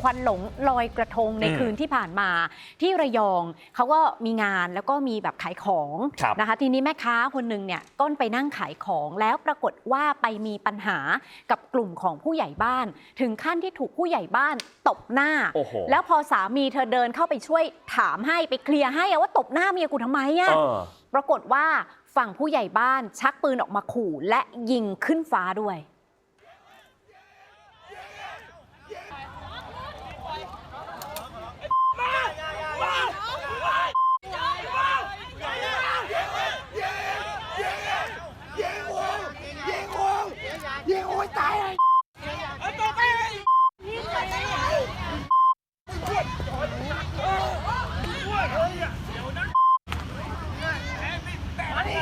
ควันหลงลอยกระทงในอืมคืนที่ผ่านมา ที่ระยองเขาก็มีงานแล้วก็มีแบบขายของครับนะคะ ทีนี้แม่ค้าคนหนึ่งเนี่ยก้นไปนั่งขายของแล้วปรากฏว่าไปมีปัญหากับกลุ่มของผู้ใหญ่บ้าน ถึงขั้นที่ถูกผู้ใหญ่บ้านตบหน้าโอ้โหแล้วพอสามีเธอเดินเข้าไปช่วยถามให้ไปเคลียร์ให้อะว่าตบหน้าเมียกูทำไมอะเออปรากฏว่าฝั่งผู้ใหญ่บ้านชักปืนออกมาขู่และยิงขึ้นฟ้าด้วย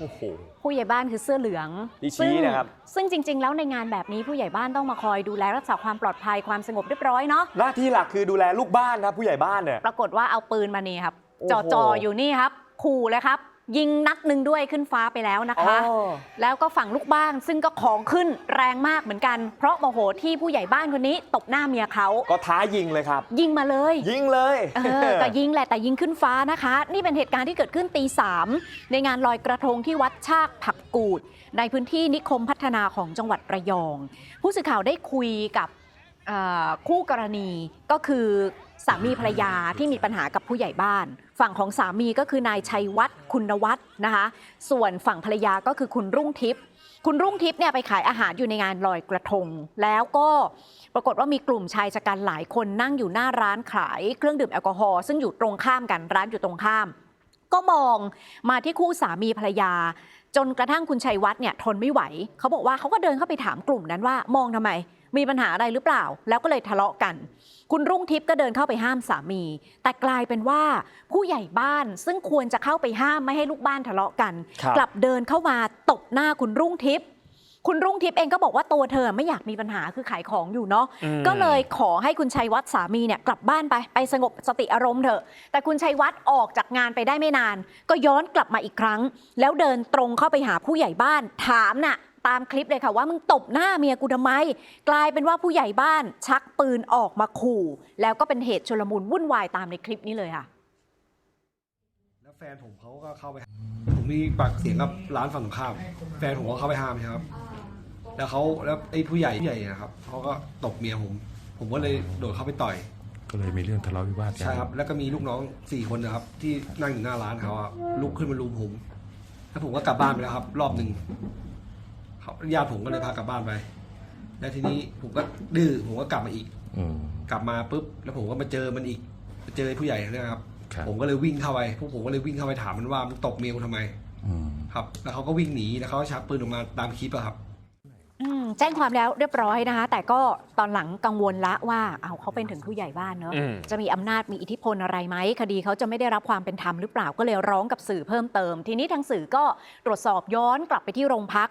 โอ้โห ผู้ใหญ่บ้านคือเสื้อเหลืองที่ชี้ซึ่งนะครับ ซึ่งจริง ๆ แล้วในงานแบบนี้ผู้ใหญ่บ้านต้องมาคอยดูแลรักษาความปลอดภัยความสงบเรียบร้อยเนาะ หน้าที่หลักคือดูแลลูกบ้านครับผู้ใหญ่บ้านเนี่ย ปรากฏว่าเอาปืนมานี่ครับโอ้โห จ่อจอๆอยู่นี่ครับ ขู่เลยครับ ยิงนัดหนึ่งด้วยขึ้นฟ้าไปแล้วนะคะอ๋อแล้วก็ฝั่งลูกบ้านซึ่งก็ของขึ้นแรงมากเหมือนกัน เพราะโมโหที่ผู้ใหญ่บ้านคนนี้ตบหน้าเมียเขา ก็ท้ายิงเลยครับ ยิงมาเลย ยิงเลยเออก็ยิงแหละแต่ยิงขึ้นฟ้านะคะ นี่เป็นเหตุการณ์ที่เกิดขึ้นตีสามในงานลอยกระทงที่วัดชากผักกูด ในพื้นที่นิคมพัฒนาของจังหวัดระยอง ผู้สื่อข่าวได้คุยกับเอ่อ คู่กรณีก็คือสามีภรรยาที่มีปัญหากับผู้ใหญ่บ้าน ฝั่งของสามีก็คือนายชัยวัฒน์คุณวัฒน์นะคะ ส่วนฝั่งภรรยาก็คือคุณรุ่งทิพย์คุณรุ่งทิพย์เนี่ยไปขายอาหารอยู่ในงานลอยกระทง แล้วก็ปรากฏว่ามีกลุ่มชายชะกันหลายคนนั่งอยู่หน้าร้านขายเครื่องดื่มแอลกอฮอล์ซึ่งอยู่ตรงข้ามกันร้านอยู่ตรงข้าม ก็มองมาที่คู่สามีภรรยา จนกระทั่งคุณชัยวัฒน์เนี่ยทนไม่ไหว เขาบอกว่าเขาก็เดินเข้าไปถามกลุ่มนั้นว่ามองทำไม มีปัญหาอะไรหรือเปล่า แล้วก็เลยทะเลาะกัน คุณรุ่งทิพย์ก็เดินเข้าไปห้ามสามี แต่กลายเป็นว่าผู้ใหญ่บ้านซึ่งควรจะเข้าไปห้ามไม่ให้ลูกบ้านทะเลาะกันครับกลับเดินเข้ามาตบหน้าคุณรุ่งทิพย์ คุณรุ่งทิพย์เองก็บอกว่าตัวเธอไม่อยากมีปัญหาคือขายของอยู่เนาะอืมก็เลยขอให้คุณชัยวัฒน์สามีเนี่ยกลับบ้านไปไปสงบสติอารมณ์เถอะ แต่คุณชัยวัฒน์ออกจากงานไปได้ไม่นาน ก็ย้อนกลับมาอีกครั้ง แล้วเดินตรงเข้าไปหาผู้ใหญ่บ้านถามน่ะตามคลิปเลยค่ะว่ามึงตบหน้าเมียกูทำไม กลายเป็นว่าผู้ใหญ่บ้านชักปืนออกมาขู่ แล้วก็เป็นเหตุชลมุนวุ่นวายตามในคลิปนี้เลยค่ะ แล้วแฟนผมเขาก็เข้าไป ผมมีปากเสียงกับร้านฝั่งตรงข้าม แฟนผมก็เข้าไปห้ามใช่ครับ แล้วเขาแล้วไอ้ผู้ใหญ่ผู้ใหญ่นะครับเขาก็ตบเมียผม ผมก็เลยโดดเข้าไปต่อย ก็เลยมีเรื่องทะเลาะวิวาทกันใช่ครับ แล้วก็มีลูกน้องสี่คนนะครับ ที่นั่งอยู่หน้าร้านเขาอะลุกขึ้นมาลุมผม แล้วผมก็กลับบ้านไปแล้วครับ รอบหนึ่งเขาญาติผมก็เลยพากลับบ้านไป แล้วทีนี้ผมก็ดื้อผมก็กลับมาอีก อืม กลับมาปุ๊บแล้วผมก็มาเจอมันอีกมาเจอไอ้ผู้ใหญ่เนี่ยครับ ครับ ผมก็เลยวิ่งเข้าไปพวกผมก็เลยวิ่งเข้าไปถามมันว่ามึงตบเมียกูทำไม อืม ครับ แล้วเขาก็วิ่งหนีแล้วเขาก็ชักปืนออกมาตามคลิปอะครับอืม แจ้งความแล้วเรียบร้อยนะคะ แต่ก็ตอนหลังกังวลละว่าเอาเขาเป็นถึงผู้ใหญ่บ้านเนอะอืม จะมีอำนาจมีอิทธิพลอะไรไหมคดีเขาจะไม่ได้รับความเป็นธรรมหรือเปล่าก็เลยร้องกับสื่อเพิ่มเติม ทีนี้ทางสื่อก็ตรวจสอบย้อนกลับไปที่โรงพัก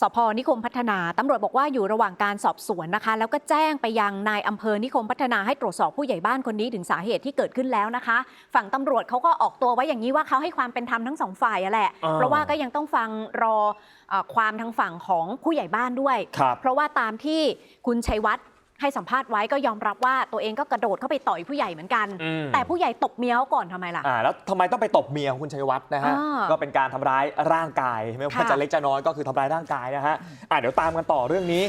สพนิคมพัฒนาตำรวจบอกว่าอยู่ระหว่างการสอบสวนนะคะ แล้วก็แจ้งไปยังนายอำเภอนิคมพัฒนาให้ตรวจสอบผู้ใหญ่บ้านคนนี้ถึงสาเหตุที่เกิดขึ้นแล้วนะคะ ฝั่งตำรวจเขาก็ออกตัวไว้อย่างนี้ว่าเขาให้ความเป็นธรรมทั้งสองฝ่ายอะแหละอ่าเพราะว่าก็ยังต้องฟังรอเอ่อความทางฝั่งของผู้ใหญ่บ้านด้วยครับเพราะว่าตามที่คุณชัยวัฒน์ ให้สัมภาษณ์ไว้ก็ยอมรับว่าตัวเองก็กระโดดเข้าไปต่อยผู้ใหญ่เหมือนกัน อืม แต่ผู้ใหญ่ตบเมียเขาก่อนทำไมล่ะ อ่าแล้วทำไมต้องไปตบเมียของคุณชัยวัฒน์นะฮะ อ่าก็เป็นการทำร้ายร่างกาย ไม่ว่าค่ะ จะเล็กจะน้อยก็คือทำร้ายร่างกายนะฮะอ่าเดี๋ยวตามกันต่อเรื่องนี้